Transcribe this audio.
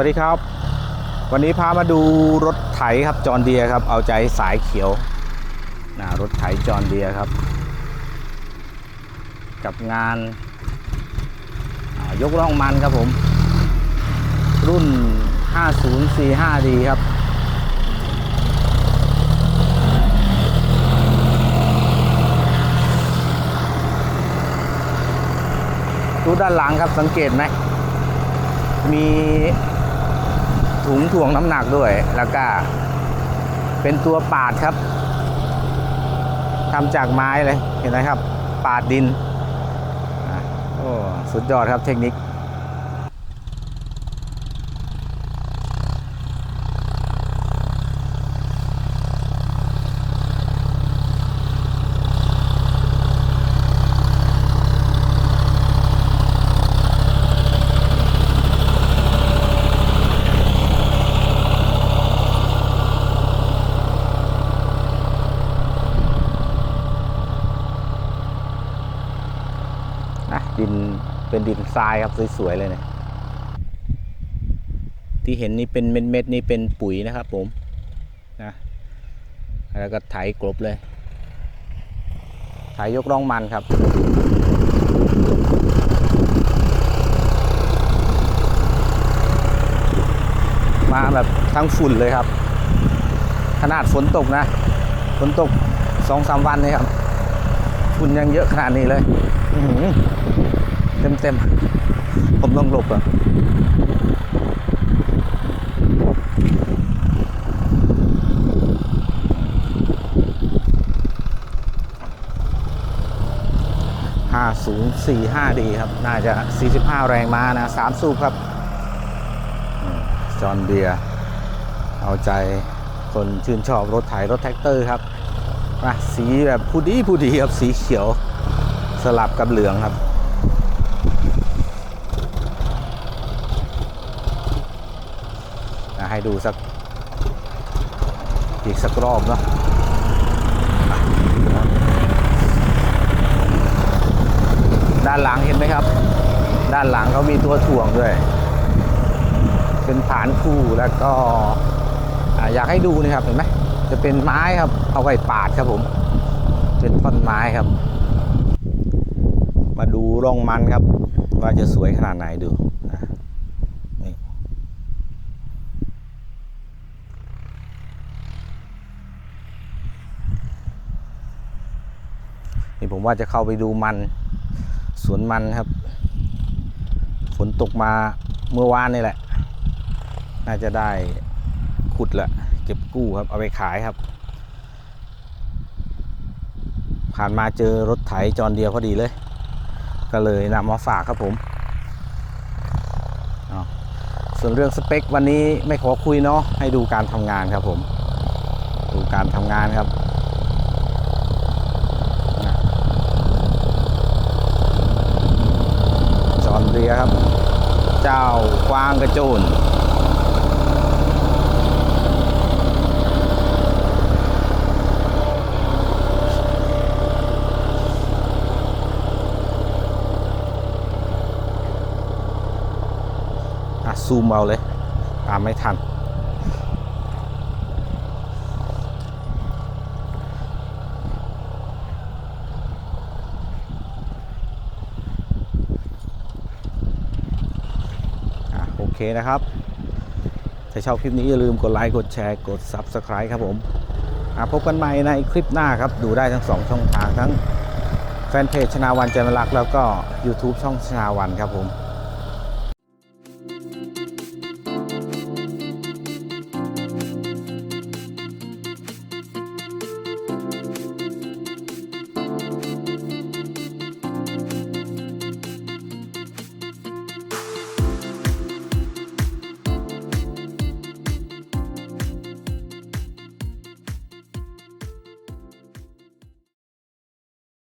วัสดีครับ วันนี้พามาดูรถไถครับจอห์นเดียครับ เอาใจสายเขียวนะรถไถจอห์นเดียครับ กับงานายกล่องมันครับผม รุ่น 5045D ครับดูด้านหลังครับสังเกตไหมมี ถุงถ่วงน้ำหนักด้วย แล้วก็เป็นตัวปาดครับทำจากไม้เลยเห็นไหมครับ ปาดดินโอ้สุดยอดครับเทคนิค ดินเป็นดินทรายครับสวยๆเลยเนี่ยที่เห็นนี่เป็นเม็ดๆนี่เป็นปุ๋ยนะครับ ผมนะแล้วก็ไถกลบเลยไถยกร่องมันครับมาแบบทั้งฝุ่นเลยครับ ขนาดฝนตกนะ ฝนตกสองสามวันเลยครับ ฝุ่นยังเยอะขนาดนี้เลย เต็มเต็มๆผมต้องหลบอะห้าศูนย์สี่ห้าดีครับ น่าจะสี่สิบห้าแรงม้านะสามสูบครับ จอห์นเบียเอาใจคนชื่นชอบรถไถรถแท็กเตอร์ครับมาสีแบบผู้ดีผู้ดีครับ สีเขียวสลับกับเหลืองครับ ให้ดูสักอีกสักรอบเนาะด้านหลังเห็นไหมครับ ด้านหลังเขามีตัวถ่วงด้วย เป็นฐานคู่แล้วก็ออยากให้ดูนะครับเห็นไหมจะเป็นไม้ครับเอาไว้ปาดครับผม เป็นท่อนไม้ครับ มาดูร่องมันครับ ว่าจะสวยขนาดไหนดูนะนี่ นี่ผมว่าจะเข้าไปดูมันสวนมันครับ ฝนตกมาเมื่อวานนี่แหละ น่าจะได้ขุดละเก็บกู้ครับ เอาไปขายครับ ผ่านมาเจอรถไถจอนเดียวพอดีเลย ก็เลยนำมาฝากครับผมส่วนเรื่องสเปควันนี้ไม่ขอคุยเนาะให้ดูการทำงานครับผม ดูการทำงานครับนะ จอนเดียครับ เจ้ากวางกระโจนอะซูมเอาเลย ตามไม่ทัน อะ โอ เคนะครับ ถ้าชอบคลิปนี้อย่าลืมกดไลค์กดแชร์กด Subscribe ครับผมพบกันใหม่ในคลิปหน้าครับ ดูได้ทั้งสองช่องทางทั้งแฟนเพจชนาวันเจมรักแล้วก็ YouTube ช่องชนาวันครับผม